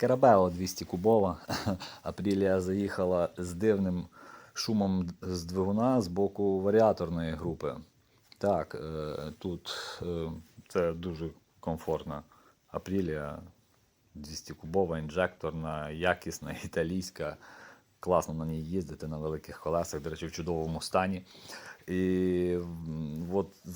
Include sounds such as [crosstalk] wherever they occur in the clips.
Скарабео 200 кубова. [laughs] Апрілія заїхала з дивним шумом з двигуна з боку варіаторної групи. Так, е, тут е, це дуже комфортна Апрілія 200 кубова, інжекторна, якісна, [laughs] італійська. Класно на ній їздити на великих колесах, до речі, в чудовому стані. І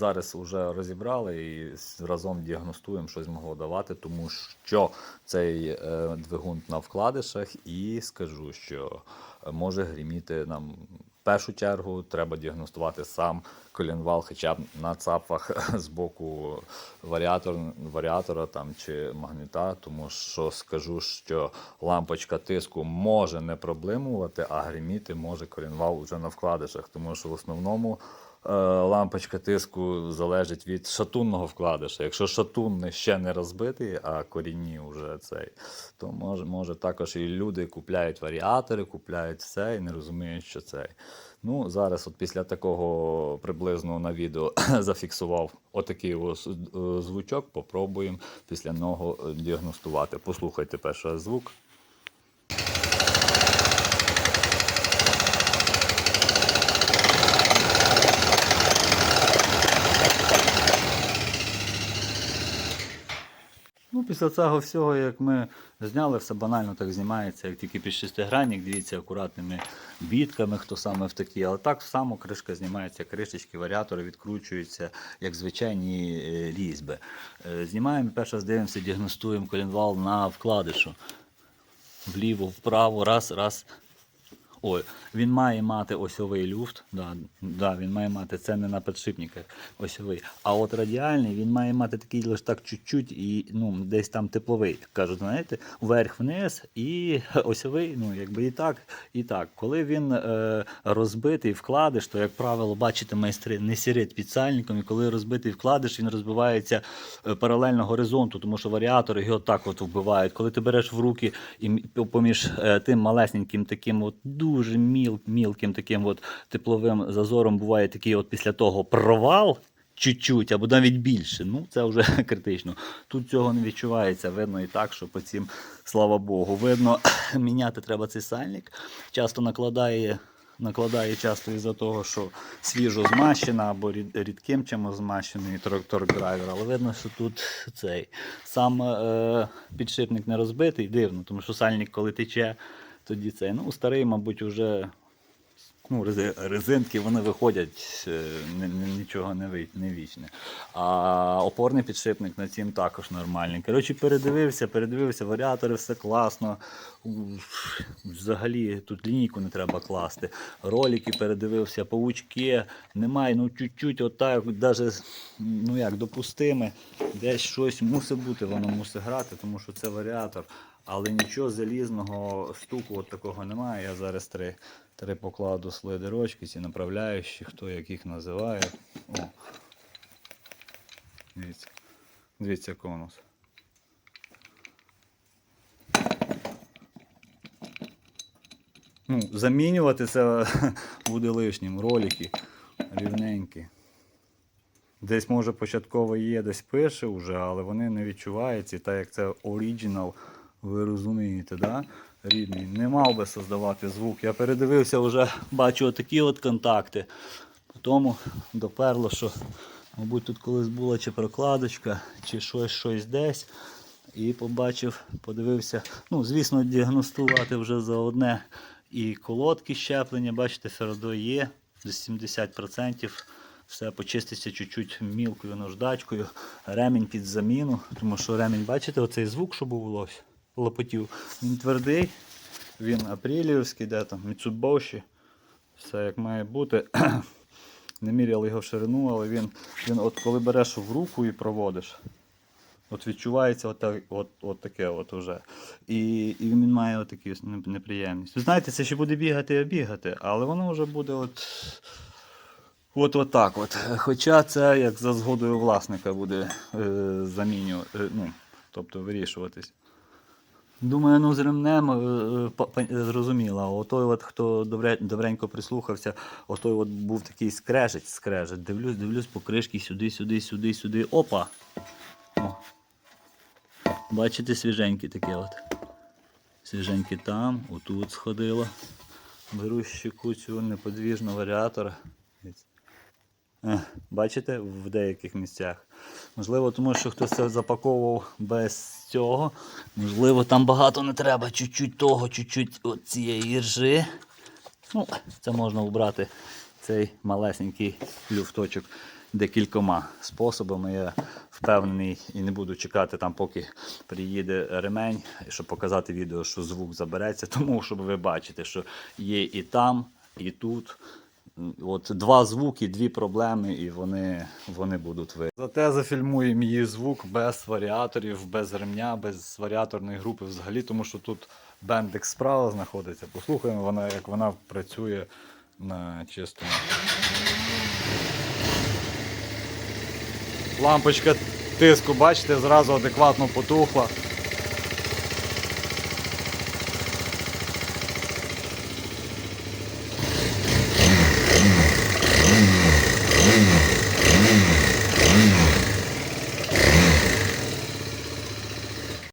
зараз вже розібрали і разом діагностуємо, що змогло давати, тому що цей е, двигун на вкладишах, і скажу, що е, може гріміти нам. В першу чергу треба діагностувати сам колінвал, хоча б на цапах [laughs] з боку варіатор, варіатора там, чи магніта, тому що скажу, що лампочка тиску може не проблемувати, а гриміти може колінвал вже на вкладишах, тому що в основному лампочка тиску залежить від шатунного вкладиша. Якщо шатун ще не розбитий, а корінні вже цей, то може, може також і люди купляють варіатори, купляють все і не розуміють, що цей. Ну, зараз, от після такого приблизно на відео [clears throat] зафіксував отакий ось е, звучок, попробуємо після нього е, діагностувати. Послухайте перший звук. Після цього всього, як ми зняли, все банально так знімається, як тільки під шестигранник, дивіться акуратними бітками, хто саме в такі. Але так само кришка знімається, кришечки, варіатори відкручуються, як звичайні е, різьби. Е, Знімаємо, перше дивимося, діагностуємо колінвал на вкладишу. Вліво, вправо, раз, раз. Ой, він має мати осьовий люфт. Да, да, він має мати це не на підшипниках осьовий. А от радіальний він має мати такий лише так чуть-чуть і ну, десь там тепловий. Кажуть, знаєте, вверх-вниз і [laughs] осьовий, ну якби і так, і так. Коли він е, розбитий вкладиш, то, як правило, бачите, майстри не сірять під сальником, і коли розбитий вкладиш, він розбивається е, паралельно горизонту, тому що варіатори його так от вбивають. Коли ти береш в руки і поміж е, тим малесеньким таким от дуже міл, мілким таким от тепловим зазором буває такий от після того провал. Чуть-чуть або навіть більше. Ну, це вже [laughs] критично. Тут цього не відчувається. Видно і так, що по цим, слава Богу, видно, [clears throat] міняти треба цей сальник. Часто накладає, накладає часто із-за того, що свіжо змащена або рід- рідким чимось змащений трактор драйвер. Але видно, що тут цей сам е, підшипник не розбитий, дивно, тому що сальник, коли тече, тоді цей. Ну, старий, мабуть, вже ну, резинки вони виходять, е, ні- ні- нічого не, не вічне. А опорний підшипник на цім також нормальний. Коротше, передивився, передивився, варіатори, все класно. Взагалі тут лінійку не треба класти. Ролики передивився, паучки, немає, ну чуть-чуть, отак, даже, ну як, допустиме. Десь щось мусить бути, воно мусить грати, тому що це варіатор. Але нічого залізного стуку от такого немає. Я зараз три, три покладу слайдерочки, ці направляючі, хто як їх називає. О. Дивіться. Дивіться конус. Ну, замінювати це [laughs] буде лишнім. Ролики рівненькі. Десь, може, початково є, десь пише вже, але вони не відчуваються. Так як це оригінал, ви розумієте, да? рідний. Не мав би создавати звук. Я передивився, вже бачу отакі от контакти. Потім доперло, що, мабуть, тут колись була чи прокладочка, чи щось, щось десь. І побачив, подивився. Ну, звісно, діагностувати вже за одне і колодки щеплення, бачите, фердо є, десь 70%. Все почиститься чуть-чуть мілкою наждачкою, ремінь під заміну, тому що ремінь, бачите, оцей звук, що був ось, лопотів. Він твердий, він апрелівський, де там, Mitsubishi. Все як має бути. [clears throat] Не міряли його в ширину, але він, він от коли береш в руку і проводиш, От відчувається от, от, от таке от уже. І, і він має от таку неприємність. Знаєте, це ще буде бігати і бігати, але воно вже буде от, от, от. От. Хоча це як за згодою власника буде е, заміню, е, ну, тобто вирішуватись. Думаю, ну з ремнем е, е, зрозуміло. Отой, от, хто добре, добренько прислухався, отой от був такий скрежет, скрежет. Дивлюсь, дивлюсь по кришки сюди, сюди, сюди, сюди. Опа! О. Бачите, свіженьке таке от. Свіженькі там, отут сходило. Беру щеку цю неподвіжну варіатора. Е, Бачите, в деяких місцях. Можливо, тому що хтось це запаковував без цього. Можливо, там багато не треба. Чуть-чуть того, чуть-чуть цієї ржи. Ну, це можна убрати цей малесенький люфточок декількома способами. Я впевнений і не буду чекати там, поки приїде ремень, щоб показати відео, що звук забереться, [laughs] тому щоб ви бачите, що є і там, і тут. От два звуки, дві проблеми, і вони, вони будуть ви. Зате зафільмуємо її звук без варіаторів, без ремня, без варіаторної групи взагалі, тому що тут бендик справа знаходиться. Послухаємо, вона, як вона працює на чистому. Лампочка тиску, бачите, зразу адекватно потухла.